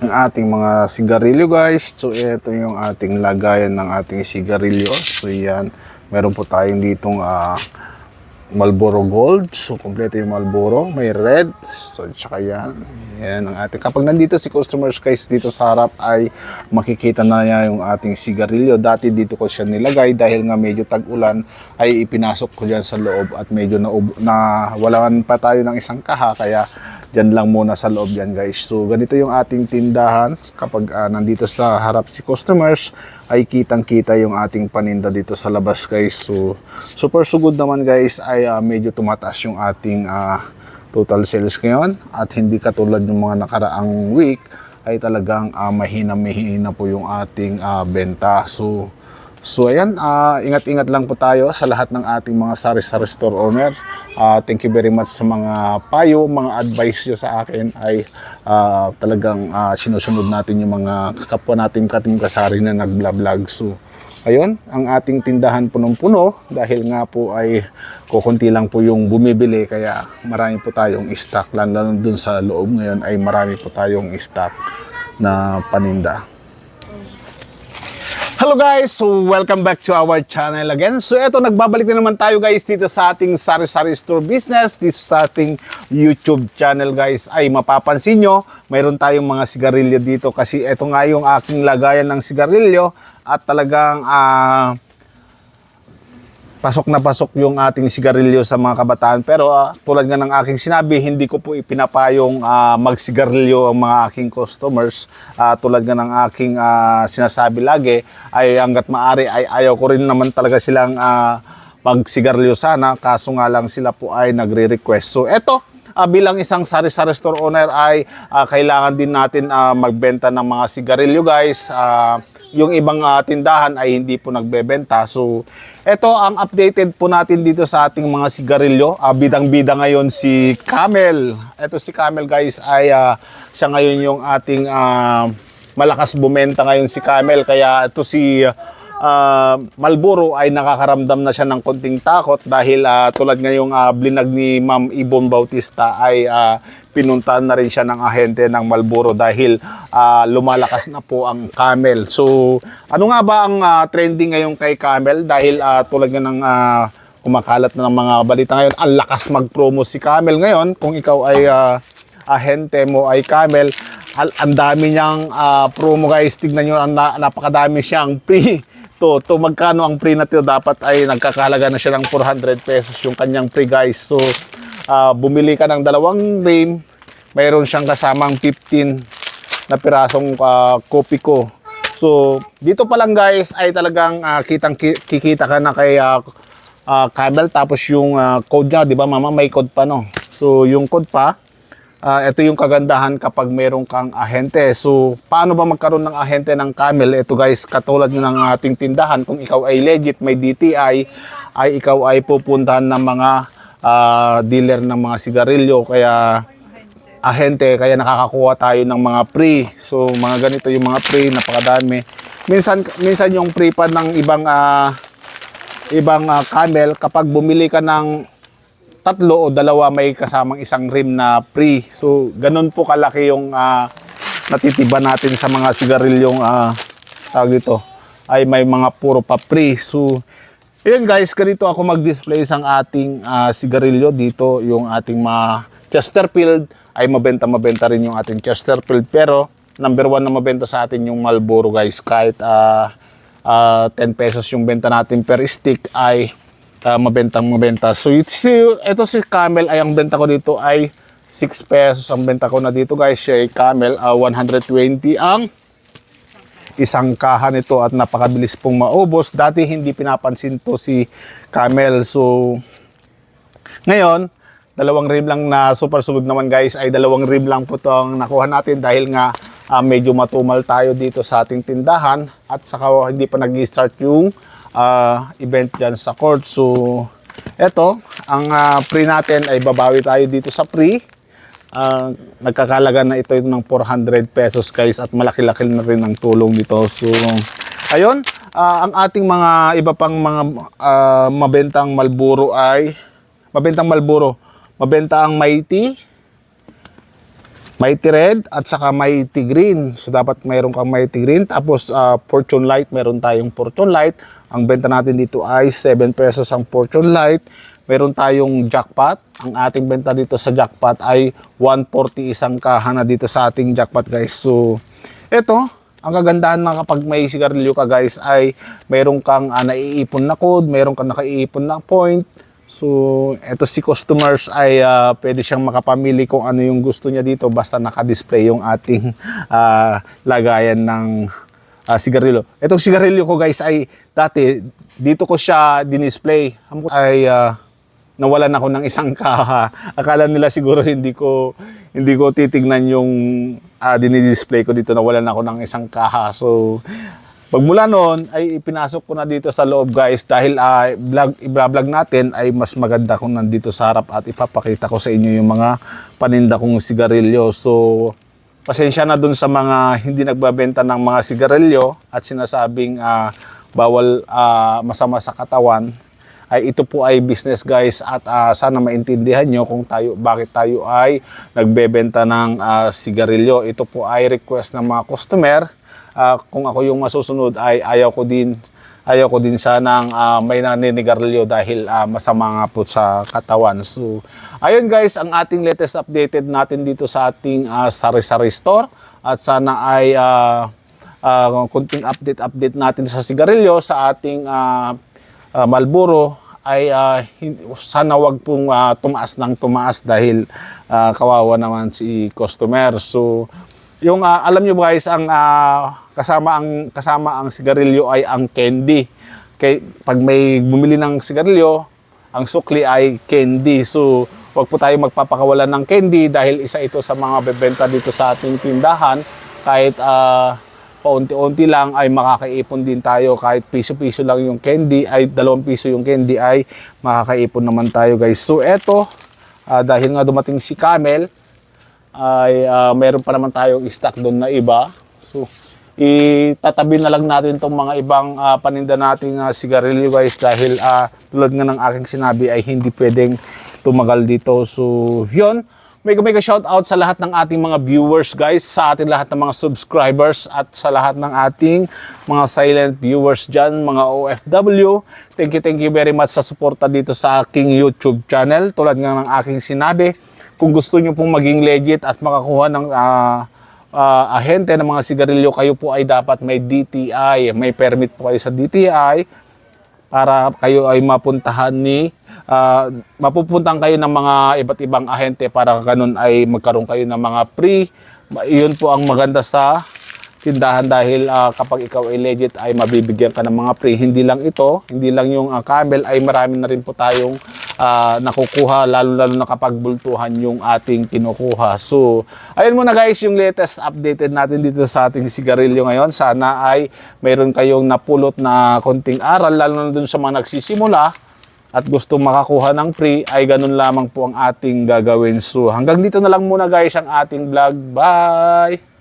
ang ating mga sigarilyo guys. So ito yung ating lagayan ng ating sigarilyo. So yan, meron po tayong ditong ah, Marlboro Gold. So, kompleto yung Marlboro. May red. So, tsaka yan. Yan ang ating. Kapag nandito si customers guys dito sa harap ay makikita na niya yung ating sigarilyo. Dati dito ko siya nilagay dahil nga medyo tag-ulan ay ipinasok ko dyan sa loob at medyo na, na walaan pa tayo ng isang kaha. Kaya dyan lang muna sa loob yan guys. So, ganito yung ating tindahan. Kapag ah, nandito sa harap si customers ay kitang-kita yung ating paninda dito sa labas guys. So, super sugod naman guys ay ah, medyo tumataas yung ating ah, total sales ngayon at hindi katulad ng mga nakaraang week ay talagang ah, mahina-mahina po yung ating ah, benta. So, So ayan, ah, ingat-ingat lang po tayo sa lahat ng ating mga sari-sari store owner. Ah, thank you very much sa mga payo, mga advice nyo sa akin ay ah, talagang ah, sinusunod natin yung mga kapwa nating kating kasari na nag-vlog. So ayun, ang ating tindahan punong-puno dahil nga po ay kukunti lang po yung bumibili kaya marami po tayong stock. Lalo dun sa loob ngayon ay marami po tayong stock na paninda. Hello guys! So welcome back to our channel again. So eto, nagbabalik na naman tayo guys dito sa ating sari-sari store business, dito sa ating YouTube channel guys. Ay mapapansin nyo, mayroon tayong mga sigarilyo dito kasi eto nga yung aking lagayan ng sigarilyo at talagang ah, pasok na pasok yung ating sigarilyo sa mga kabataan. Pero ah, tulad nga ng aking sinabi, hindi ko po ipinapayong ah, magsigarilyo ang mga aking customers. Ah, tulad nga ng aking ah, sinasabi lagi, ay hanggat maari ay ayaw ko rin naman talaga silang ah, magsigarilyo sana. Kaso nga lang sila po ay nagre-request. So eto, ah, bilang isang sari-sari store owner ay ah, kailangan din natin ah, magbenta ng mga sigarilyo guys. Ah, yung ibang ah, tindahan ay hindi po nagbebenta. So ito ang updated po natin dito sa ating mga sigarilyo. Ah, bidang-bida ngayon si Camel. Ito si Camel guys ay ah, siya ngayon yung ating ah, malakas bumenta ngayon si Camel. Kaya ito si ah, Malboro ay nakakaramdam na siya ng konting takot dahil ah, tulad ngayong uh, blinag ni Ma'am Ibon Bautista ay ah, pinuntahan na rin siya ng ahente ng Malboro dahil ah, lumalakas na po ang camel. So ano nga ba ang ah, trending ngayon kay camel? Dahil ah, tulad nga ng ah, kumakalat na ng mga balita ngayon, ang lakas mag-promo si camel. Ngayon kung ikaw ay ah, ahente mo ay camel al ang dami niyang ah, promo guys. Tignan nyo ang na- napakadami siyang free to to magkano ang free na to dapat ay nagkakalaga na siya ng 400 pesos yung kanyang free guys. So ah, bumili ka ng dalawang rim mayroon siyang kasamang 15 na pirasong ah, kopi ko. So dito pa lang guys ay talagang ah, kitang ki- kikita ka na kay ah, ah, Camel. Tapos yung ah, code niya di ba mama may code pa no? So yung code pa Ah, ito yung kagandahan kapag meron kang ahente. So, paano ba magkaroon ng ahente ng camel? Ito guys, katulad ng ating tindahan, kung ikaw ay legit, may DTI, ay ikaw ay pupuntahan ng mga ah, dealer ng mga sigarilyo. Kaya, ahente, kaya nakakakuha tayo ng mga free. So, mga ganito yung mga free, napakadami. Minsan, minsan yung free pa ng ibang ah, ibang ah, camel, kapag bumili ka ng tatlo o dalawa may kasamang isang rim na free. So, ganun po kalaki yung ah, natitiba natin sa mga sigarilyong uh, tawag ito ay may mga puro pa free. So, Ayan guys, ganito ako mag-display sang ating ah, sigarilyo dito, yung ating mga Chesterfield ay mabenta-mabenta rin yung ating Chesterfield pero number one na mabenta sa atin yung Marlboro guys kahit ah, ah, 10 pesos yung benta natin per stick ay uh, mabentang mabenta. So it, si, ito si Camel ay ang benta ko dito ay 6 pesos ang benta ko na dito guys. Siya ay Camel ah, 120 ang isang kaha nito at napakabilis pong maubos. Dati hindi pinapansin to si Camel. So ngayon, dalawang rim lang na super sugod naman guys ay dalawang rim lang po itong nakuha natin dahil nga ah, medyo matumal tayo dito sa ating tindahan at saka hindi pa nag-start yung ah, event dyan sa court. So, eto, ang ah, free natin ay babawi tayo dito sa free. Ah, nagkakalaga na ito ng 400 pesos guys at malaki-laki na rin ang tulong nito. So, ayun, ah, ang ating mga iba pang mga ah, mabentang Malboro ay mabentang Malboro, mabenta ang Mighty, Mighty Red at saka Mighty Green. So dapat mayroon kang Mighty Green. Tapos ah, Fortune Light, meron tayong Fortune Light. Ang benta natin dito ay 7 pesos ang Fortune Light. Meron tayong jackpot. Ang ating benta dito sa jackpot ay 140 isang kaha na dito sa ating jackpot guys. So eto, ang kagandahan na kapag may sigarilyo ka guys ay meron kang ah, naiipon na code, meron kang nakaiipon na point. So, eto si customers ay ah, pwede siyang makapamili kung ano yung gusto niya dito basta naka-display yung ating ah, lagayan ng ah, sigarilyo. Etong sigarilyo ko guys ay dati dito ko siya dinisplay. Ay ah, nawalan ako ng isang kaha. Akala nila siguro hindi ko hindi ko titignan yung uh, dinidisplay ko dito nawalan ako ng isang kaha. So pagmula noon ay ipinasok ko na dito sa loob guys dahil uh, vlog, i-vlog natin ay mas maganda kung nandito sa harap at ipapakita ko sa inyo yung mga paninda kong sigarilyo. So pasensya na dun sa mga hindi nagbabenta ng mga sigarilyo at sinasabing ah, bawal ah, masama sa katawan ay ito po ay business guys at ah, sana maintindihan nyo kung tayo bakit tayo ay nagbebenta ng ah, sigarilyo. Ito po ay request ng mga customer. Ah, kung ako yung masusunod ay ayaw ko din ayaw ko din sanang ah, may naninigarilyo dahil ah, masama nga po sa katawan. So, ayun guys, ang ating latest updated natin dito sa ating ah, sari-sari store at sana ay ah, ah, kunting update-update natin sa sigarilyo sa ating ah, ah, Marlboro ay hin- sana wag pong ah, tumaas ng tumaas dahil ah, kawawa naman si customer. So yung ah, alam niyo guys ang ah, kasama ang kasama ang sigarilyo ay ang candy. Kay pag may bumili ng sigarilyo, ang sukli ay candy. So wag po tayo magpapakawalan ng candy dahil isa ito sa mga bebenta dito sa ating tindahan kahit ah, paunti-unti lang ay makakaipon din tayo kahit piso-piso lang yung candy ay dalawang piso yung candy ay makakaipon naman tayo guys so eto ah, dahil nga dumating si Camel ay ah, meron pa naman tayong stock doon na iba so itatabi na lang natin tong mga ibang ah, paninda nating ah, sigarilyo guys dahil ah, tulad nga ng aking sinabi ay hindi pwedeng tumagal dito so yun Mega mega shout out sa lahat ng ating mga viewers guys, sa ating lahat ng mga subscribers at sa lahat ng ating mga silent viewers dyan, mga OFW. Thank you, thank you very much sa suporta dito sa aking YouTube channel. Tulad nga ng aking sinabi, kung gusto nyo pong maging legit at makakuha ng ah, ah, ahente ng mga sigarilyo, kayo po ay dapat may DTI, may permit po kayo sa DTI para kayo ay mapuntahan ni ah, mapupuntahan kayo ng mga iba't ibang ahente para ganun ay magkaroon kayo ng mga. Ma- Iyon po ang maganda sa tindahan dahil ah, kapag ikaw ay legit ay mabibigyan ka ng mga free. Hindi lang ito, hindi lang yung ah, camel ay marami na rin po tayong ah, nakukuha lalo-lalo na kapag bultuhan yung ating kinukuha. So, ayun muna guys yung latest updated natin dito sa ating sigarilyo ngayon. Sana ay mayroon kayong napulot na konting aral lalo na dun sa mga nagsisimula at gusto makakuha ng free ay ganun lamang po ang ating gagawin. So hanggang dito na lang muna guys ang ating vlog. Bye!